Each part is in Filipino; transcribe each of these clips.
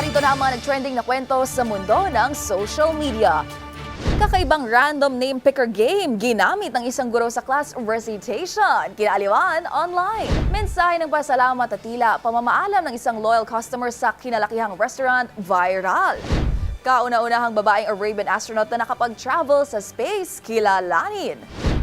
Narito na ang mga nag-trending na kwento sa mundo ng social media. Kakaibang random name picker game ginamit ng isang guro sa class recitation. Kinaliwan online. Mensahe ng pasalamat at tila pamamaalam ng isang loyal customer sa kinalakihang restaurant viral. Kauna-unahang babaeng Arabian astronaut na nakapag-travel sa space, kilalanin.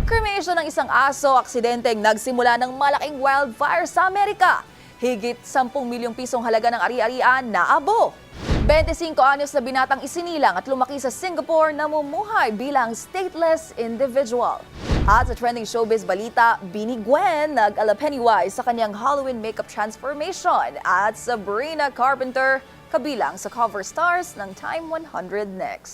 Cremation ng isang aso, aksidenteng nagsimula ng malaking wildfire sa Amerika. Higit 10 milyong pisong halaga ng ari-arian na abo. 25 anyos na binatang isinilang at lumaki sa Singapore na mumuhay bilang stateless individual. At sa trending showbiz balita, Bini Gwen nag-ala Pennywise sa kanyang Halloween makeup transformation at Sabrina Carpenter kabilang sa cover stars ng Time 100 Next.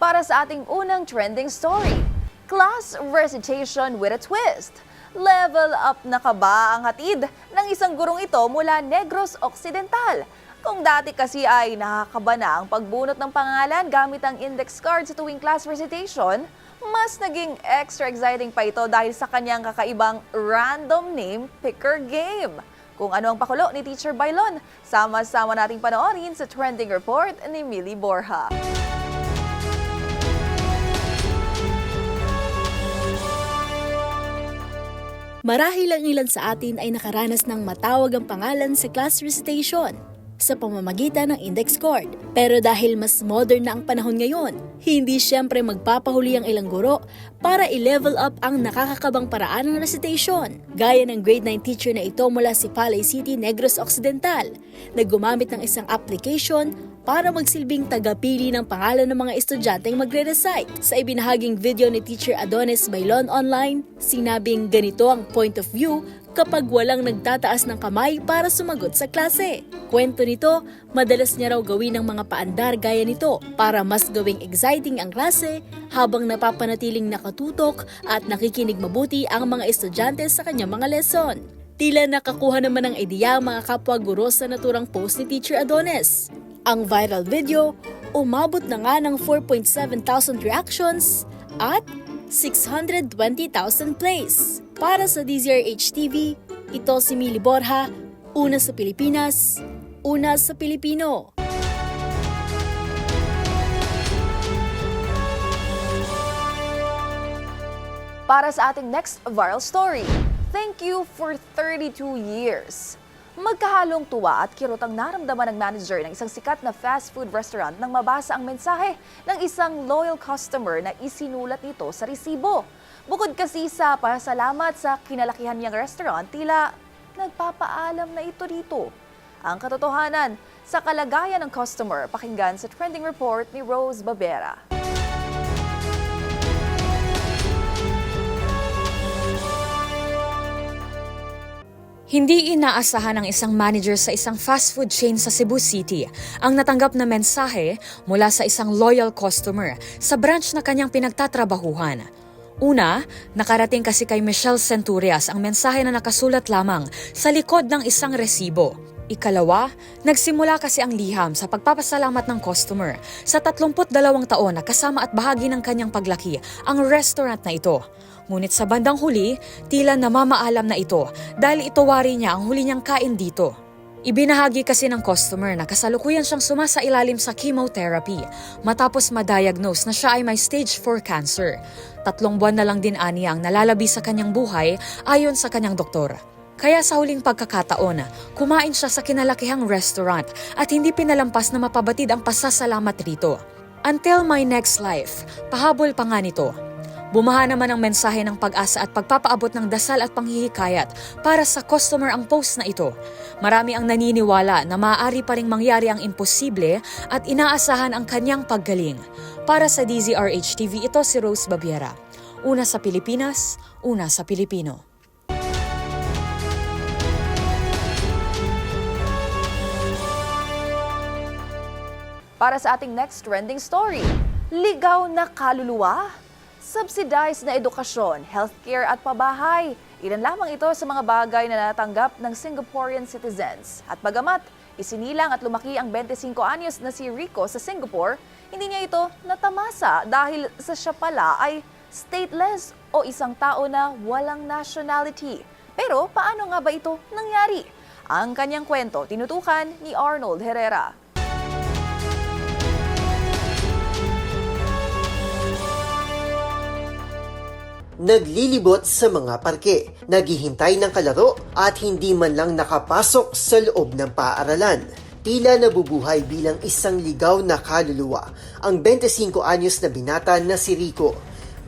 Para sa ating unang trending story. Class recitation with a twist. Level up na ka ba ang hatid ng isang gurong ito mula Negros Occidental? Kung dati kasi ay nakakaba na ang pagbunot ng pangalan gamit ang index card sa tuwing class recitation, mas naging extra exciting pa ito dahil sa kanyang kakaibang random name picker game. Kung ano ang pakulo ni Teacher Bailon, sama-sama nating panoorin sa trending report ni Millie Borja. Marahil ang ilan sa atin ay nakaranas ng matawag ang pangalan sa class recitation sa pamamagitan ng index card. Pero dahil mas modern na ang panahon ngayon, hindi siyempre magpapahuli ang ilang guro para i-level up ang nakakakabang paraan ng recitation. Gaya ng grade 9 teacher na ito mula si Palay City, Negros Occidental, na gumamit ng isang application para magsilbing tagapili ng pangalan ng mga estudyanteng magre-recite. Sa ibinahaging video ni Teacher Adonis Bailon online, sinabing ganito ang point of view kapag walang nagtataas ng kamay para sumagot sa klase. Kwento nito, madalas niya raw gawin ng mga paandar gaya nito para mas gawing exciting ang klase habang napapanatiling nakatutok at nakikinig mabuti ang mga estudyante sa kanyang mga lesson. Tila nakakuha naman ng ideya ang mga kapwa guro sa naturang post ni Teacher Adonis. Ang viral video, umabot na nga ng 4.7 thousand reactions at 620,000 plays. Para sa DZRH TV, ito si Mili Borja, una sa Pilipinas, una sa Pilipino. Para sa ating next viral story, thank you for 32 years. Magkahalong tuwa at kirot ang naramdaman ng manager ng isang sikat na fast food restaurant nang mabasa ang mensahe ng isang loyal customer na isinulat nito sa resibo. Bukod kasi sa pasalamat sa kinalakihan niyang restaurant, tila nagpapaalam na ito dito. Ang katotohanan sa kalagayan ng customer, pakinggan sa trending report ni Rose Babera. Hindi inaasahan ng isang manager sa isang fast food chain sa Cebu City ang natanggap na mensahe mula sa isang loyal customer sa branch na kanyang pinagtatrabahuhan. Una, nakarating kasi kay Michelle Centurias ang mensahe na nakasulat lamang sa likod ng isang resibo. Ikalawa, nagsimula kasi ang liham sa pagpapasalamat ng customer sa 32 taon na kasama at bahagi ng kanyang paglaki ang restaurant na ito. Ngunit sa bandang huli, tila namamaalam na ito dahil ito wari niya ang huli niyang kain dito. Ibinahagi kasi ng customer na kasalukuyan siyang sumasailalim sa chemotherapy matapos ma-diagnose na siya ay may stage 4 cancer. Tatlong buwan na lang din ani ang nalalabi sa kanyang buhay ayon sa kanyang doktor. Kaya sa huling pagkakataon, kumain siya sa kinalakihang restaurant at hindi pinalampas na mapabatid ang pasasalamat rito. Until my next life, pahabol pa nga nito. Bumaha naman ang mensahe ng pag-asa at pagpapaabot ng dasal at panghihikayat para sa customer ang post na ito. Marami ang naniniwala na maaari pa ring mangyari ang imposible at inaasahan ang kanyang paggaling. Para sa DZRH TV, ito si Rose Babiera. Una sa Pilipinas, una sa Pilipino. Para sa ating next trending story, ligaw na kaluluwa, subsidized na edukasyon, healthcare at pabahay. Ilan lamang ito sa mga bagay na natanggap ng Singaporean citizens. At bagamat isinilang at lumaki ang 25 anyos na si Rico sa Singapore, hindi niya ito natamasa dahil sa siya pala ay stateless o isang tao na walang nationality. Pero paano nga ba ito nangyari? Ang kanyang kwento tinutukan ni Arnold Herrera. Naglilibot sa mga parke, naghihintay ng kalaro at hindi man lang nakapasok sa loob ng paaralan. Tila nabubuhay bilang isang ligaw na kaluluwa ang 25 anyos na binata na si Rico.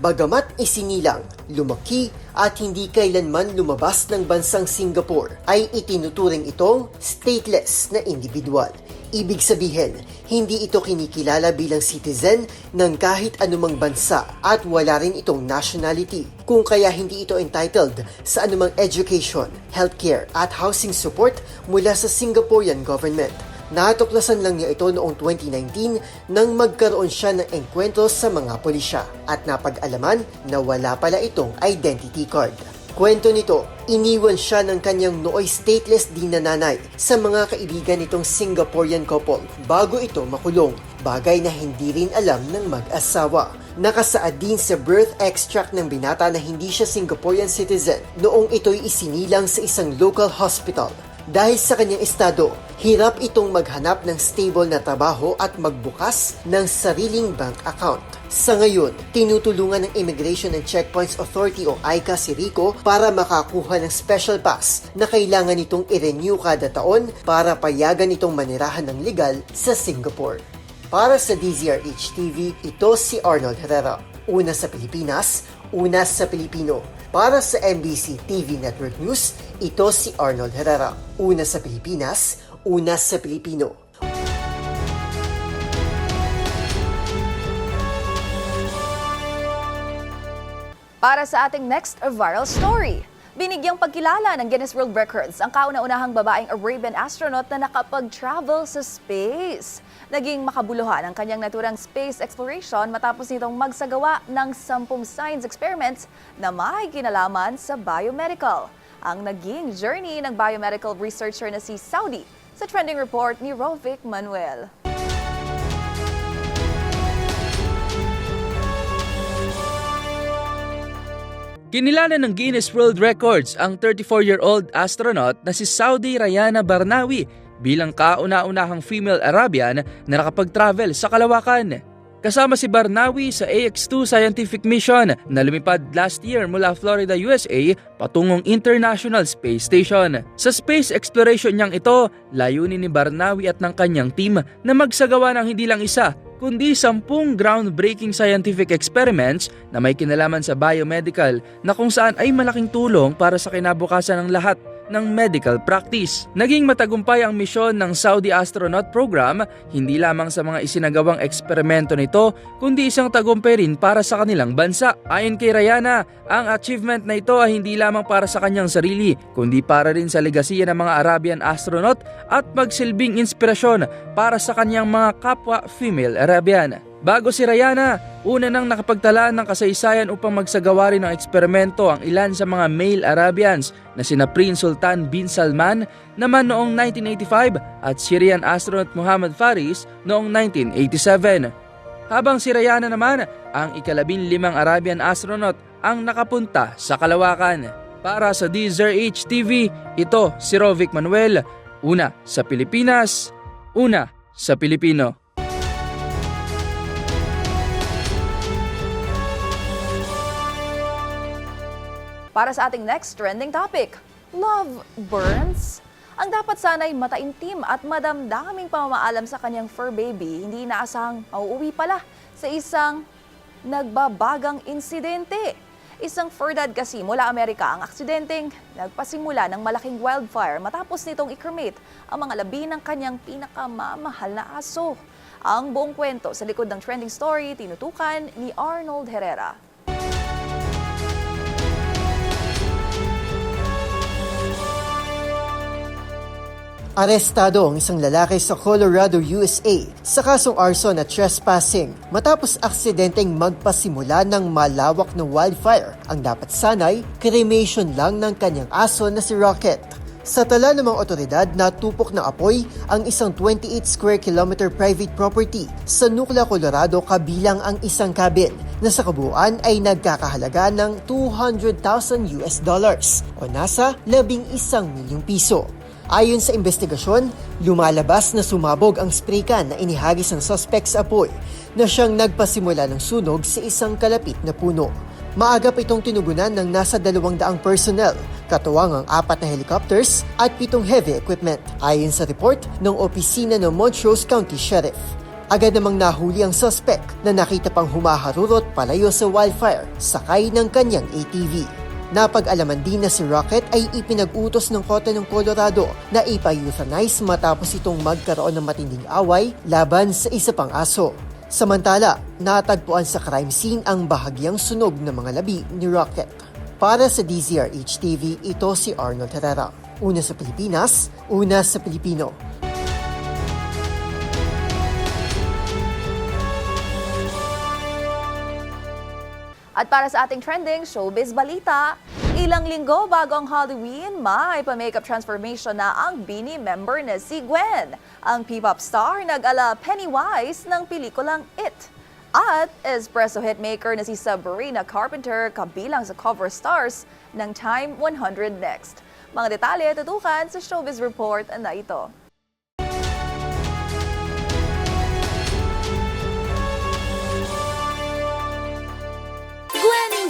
Bagamat isinilang, lumaki at hindi kailanman lumabas ng bansang Singapore, ay itinuturing itong stateless na individual. Ibig sabihin, hindi ito kinikilala bilang citizen ng kahit anumang bansa at wala rin itong nationality. Kung kaya hindi ito entitled sa anumang education, healthcare at housing support mula sa Singaporean government. Natuklasan lang niya ito noong 2019 nang magkaroon siya ng engkwentro sa mga pulisya at napag-alaman na wala pala itong identity card. Kwento nito, iniwan siya ng kanyang nooy stateless din na nanay sa mga kaibigan nitong Singaporean couple bago ito makulong, bagay na hindi rin alam ng mag-asawa. Nakasaad din sa birth extract ng binata na hindi siya Singaporean citizen noong ito'y isinilang sa isang local hospital. Dahil sa kanyang estado, hirap itong maghanap ng stable na trabaho at magbukas ng sariling bank account. Sa ngayon, tinutulungan ng Immigration and Checkpoints Authority o ICA si Rico para makakuha ng special pass na kailangan nitong i-renew kada taon para payagan itong manirahan ng legal sa Singapore. Para sa DZRH TV, ito si Arnold Herrera. Una sa Pilipinas, una sa Pilipino. Para sa MBC TV Network News, ito si Arnold Herrera. Una sa Pilipinas, una sa Pilipino. Para sa ating next viral story, binigyang pagkilala ng Guinness World Records ang kauna-unahang babaeng Arabian astronaut na nakapag-travel sa space. Naging makabuluhan ang kanyang naturang space exploration matapos nitong magsagawa ng 10 science experiments na may kinalaman sa biomedical. Ang naging journey ng biomedical researcher na si Saudi sa trending report ni Rovic Manuel. Kinilala ng Guinness World Records ang 34-year-old astronaut na si Saudi Rayana Barnawi bilang kauna-unahang female Arabian na nakapag-travel sa kalawakan. Kasama si Barnawi sa AX-2 scientific mission na lumipad last year mula Florida, USA patungong International Space Station. Sa space exploration niyang ito, layunin ni Barnawi at ng kanyang team na magsagawa ng hindi lang isa kundi sampung groundbreaking scientific experiments na may kinalaman sa biomedical na kung saan ay malaking tulong para sa kinabukasan ng lahat ng medical practice. Naging matagumpay ang misyon ng Saudi Astronaut Program hindi lamang sa mga isinagawang eksperimento nito kundi isang tagumpay rin para sa kanilang bansa. Ayon kay Rayana, ang achievement na ito ay hindi lamang para sa kanyang sarili kundi para rin sa legasiya ng mga Arabian astronaut at magsilbing inspirasyon para sa kanyang mga kapwa female Arabian. Bago si Rayana, una nang nakapagtala ng kasaysayan upang magsagawa rin ng eksperimento ang ilan sa mga male Arabians na sina Prince Sultan bin Salman naman noong 1985 at Syrian astronaut Muhammad Faris noong 1987. Habang si Rayana naman ang ikalabing limang Arabian astronaut ang nakapunta sa kalawakan. Para sa DZRH TV, ito si Rovic Manuel, una sa Pilipinas, una sa Pilipino. Para sa ating next trending topic, love burns? Ang dapat sana'y mataimtim at madamdaming pamamaalam sa kanyang fur baby, hindi inaasahang mauuwi pala sa isang nagbabagang insidente. Isang Ferdad kasi mula Amerika ang aksidenteng nagpasimula ng malaking wildfire matapos nitong i-cremate ang mga labi ng kanyang pinakamamahal na aso. Ang buong kwento sa likod ng trending story tinutukan ni Arnold Herrera. Arestado ang isang lalaki sa Colorado, USA sa kasong arson at trespassing matapos aksidenteng magpasimula ng malawak na wildfire. Ang dapat sanay, cremation lang ng kanyang aso na si Rocket. Sa tala ng mga otoridad, natupok ng apoy ang isang 28 square kilometer private property sa Nucla, Colorado kabilang ang isang cabin na sa kabuuan ay nagkakahalaga ng 200,000 US dollars o nasa 11 milyong piso. Ayon sa investigasyon, lumalabas na sumabog ang spray can na inihagis ng suspect sa apoy na siyang nagpasimula ng sunog sa isang kalapit na puno. Maagap itong tinugunan ng nasa dalawang daang personnel, katuwang ang apat na helicopters at pitong heavy equipment, ayon sa report ng opisina ng Montrose County Sheriff. Agad namang nahuli ang suspect na nakita pang humaharurot palayo sa wildfire sakay ng kanyang ATV. Napag-alaman din na si Rocket ay ipinag-utos ng kote ng Colorado na ipa-euthanize matapos itong magkaroon ng matinding away laban sa isa pang aso. Samantala, natagpuan sa crime scene ang bahagyang sunog ng mga labi ni Rocket. Para sa DZRH TV, ito si Arnold Herrera. Una sa Pilipinas, una sa Pilipino. At para sa ating trending showbiz balita, ilang linggo bago ang Halloween, may pa-makeup transformation na ang Bini member na si Gwen. Ang P-pop star nag-ala Pennywise ng pelikulang It. At espresso hitmaker na si Sabrina Carpenter kabilang sa cover stars ng Time 100 Next. Mga detalye tutukan sa Showbiz Report na ito.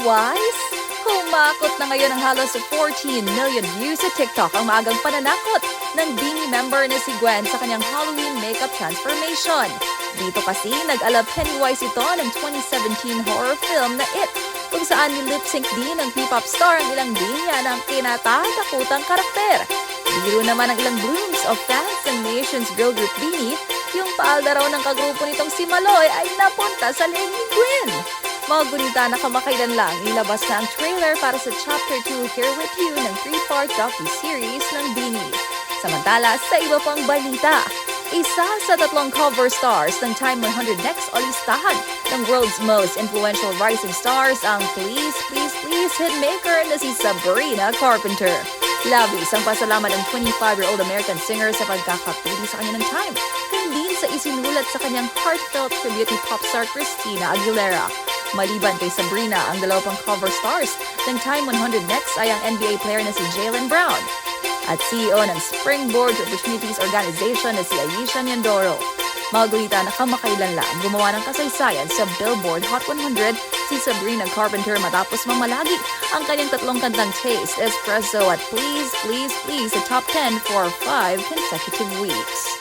Wise? Humakot na ngayon ang halos 14 million views sa TikTok ang maagang pananakot ng Beanie member na si Gwen sa kanyang Halloween makeup transformation. Dito kasi nag-alab Pennywise ito ng 2017 horror film na It, kung saan nilip-sync din ng P-pop star ang ilang linya ng kinatatakutang karakter. Biro naman ang ilang blooms of fans ng Nation's girl group Beanie, yung paalda raw ng kagrupo nitong si Maloy ay napunta sa leeg ni Gwen. Mga gunita na kamakailan lang, ilabas na ang trailer para sa Chapter 2 Here With You ng 3-part docu-series ng Beanie. Samantala, sa iba pang balita, isa sa tatlong cover stars ng Time 100 Next o listahan ng world's most influential rising stars ang Please, Please, Please hitmaker na si Sabrina Carpenter. Labis ang pasalamat ng 25-year-old American singer sa pagkakapili sa kanya ng time, hindi sa isinulat sa kanyang heartfelt tribute ni pop star Christina Aguilera. Maliban kay Sabrina, ang dalawa cover stars ng Time 100 Next ay ang NBA player na si Jalen Brown at CEO ng Springboard Opportunities Organization na si Aisha Nyandoro. Mga gulita na kamakailan lang gumawa ng kasaysayan sa Billboard Hot 100 si Sabrina Carpenter matapos mamalagi ang kanyang tatlong kantang Taste, Espresso at Please, Please, Please sa top 10 for 5 consecutive weeks.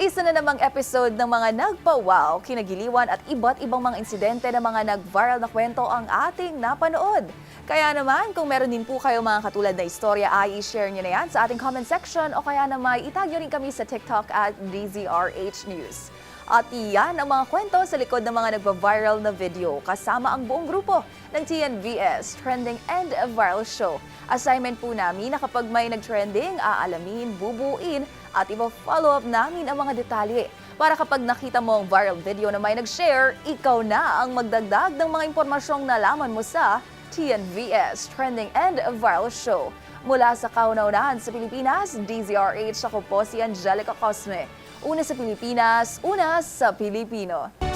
Isa na namang episode ng mga nagpa-wow, kinagiliwan at iba't ibang mga insidente ng mga nag-viral na kwento ang ating napanood. Kaya naman, kung meron din po kayo mga katulad na istorya, ay i-share nyo na yan sa ating comment section o kaya naman itag nyo rin kami sa TikTok at DZRH News. At iyan ang mga kwento sa likod ng mga nagpa-viral na video kasama ang buong grupo ng TNVS Trending and Viral Show. Assignment po namin na kapag may nag-trending, aalamin, bubuin at ipa-follow up namin ang mga detalye. Para kapag nakita mo ang viral video na may nag-share, ikaw na ang magdagdag ng mga impormasyong nalaman mo sa TNVS Trending and Viral Show. Mula sa kauna-unahan sa Pilipinas, DZRH, ako po si Angelica Cosme. Una sa Pilipinas, una sa Pilipino.